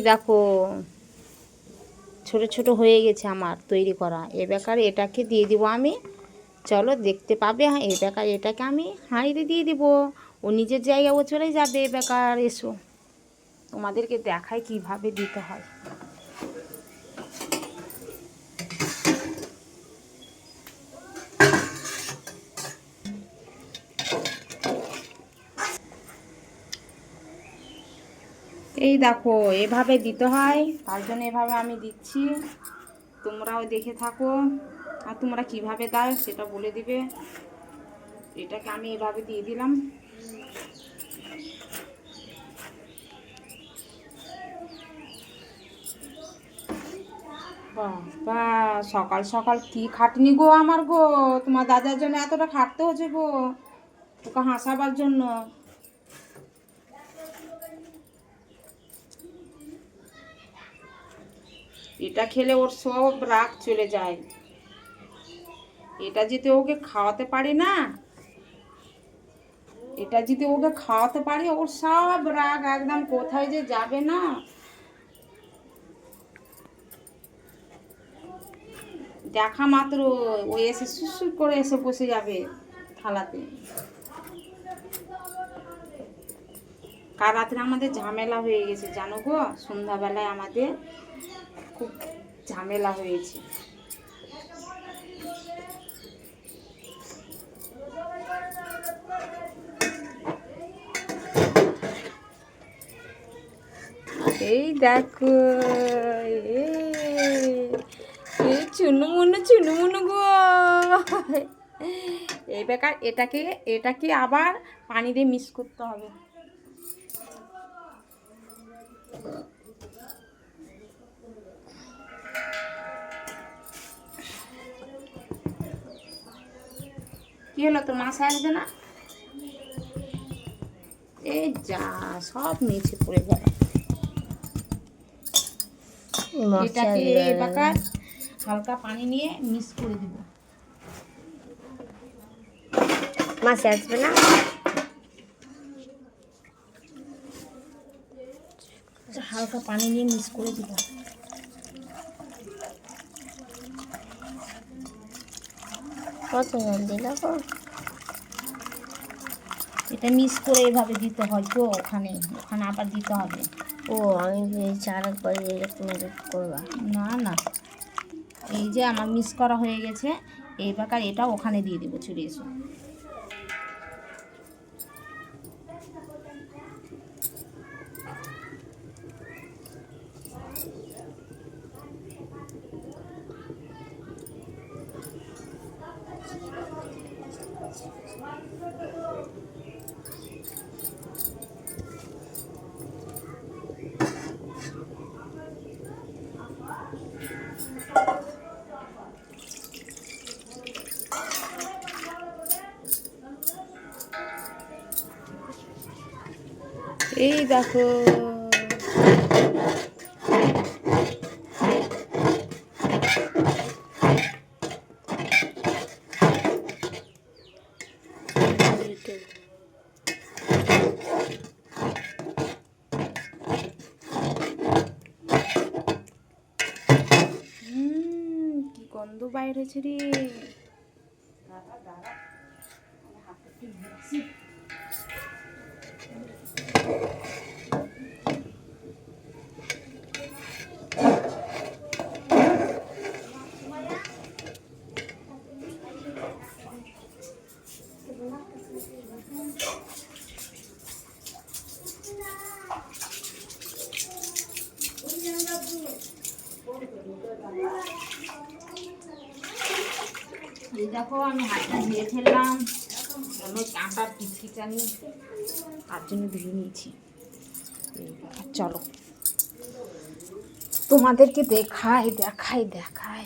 দেখো, ছোট ছোট হয়ে গেছে আমার তৈরি করা। এ বেকার এটাকে দিয়ে দিব আমি। চলো দেখতে পাবে হ্যাঁ এ বেকার এটাকে আমি হাঁড়িতে দিয়ে দিব। ও নিজের জায়গায় ও চলে যাবে, এ বেকার এসো। তোমাদেরকে দেখায় কীভাবে দিতে হয়। এই দেখো, এভাবে দিতে হয়, তার জন্য এভাবে আমি দিচ্ছি। তোমরাও দেখে থাকো। আর তোমরা কীভাবে দাও, সেটা বলে দিবে। এটাকে আমি এভাবে দিয়ে দিলাম। বাবা, সকাল সকাল কি খাটনি গো আমার গো। তোমার দাদার জন্য এতটা খাটতে হচ্ছে গো। ওকে হাসাবার জন্য। এটা খেলে ওর সব রাগ চলে যায়। এটা যদি ওকে খাওয়াতে পারি না, এটা যদি ওকে খাওয়াতে পারি, ওর সব রাগ একদম কোথায় যে যাবে না। দেখা মাত্র ও এসে সুসুর করে এসে বসে যাবে থালাতে। কাল রাত্রে আমাদের ঝামেলা হয়ে গেছে, জানো গো? সন্ধ্যাবেলায় আমাদের। খুব ঝামেলা হয়েছে। এই দেখো, এই চুনু মুনু চুনু মুনু গো। এই বেকার, এটাকে এটাকে আবার পানি দিয়ে মিক্স করতে হবে। কি হলো তোর মাসে আসবে না? এই যা সব নিচে পড়ে এটাকে এবার হালকা পানি নিয়ে মিক্স করে দিব। মাসে আসবে না? হালকা পানি নিয়ে মিক্স করে দিব। কত জন দিল এটা মিস করে এভাবে দিতে হয় তো ওখানে ওখানে আবার দিতে হবে। ও আমি ভেবেছি আর একবার এরকম এরকম করবা। না না। এই যে আমার মিস করা হয়ে গেছে এই ব্যাপার এটা ওখানে দিয়ে দেবো চলে এসো। এই দেখো। গন্ধ বাইর হয়েছে রে। এই দেখো, আমি হাতটা ধুয়ে ফেললাম। কোনো কাঁটা পিঠি নিয়ে তার জন্য ধুয়ে নিয়েছি। চলো। তোমাদেরকে দেখায় দেখায় দেখাই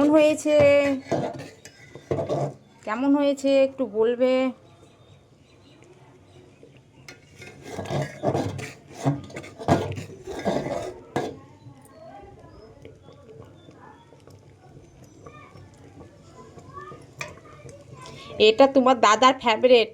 কেমন হয়েছে? কেমন হয়েছে? একটু বলবে? এটা তোমার দাদার ফেভারেট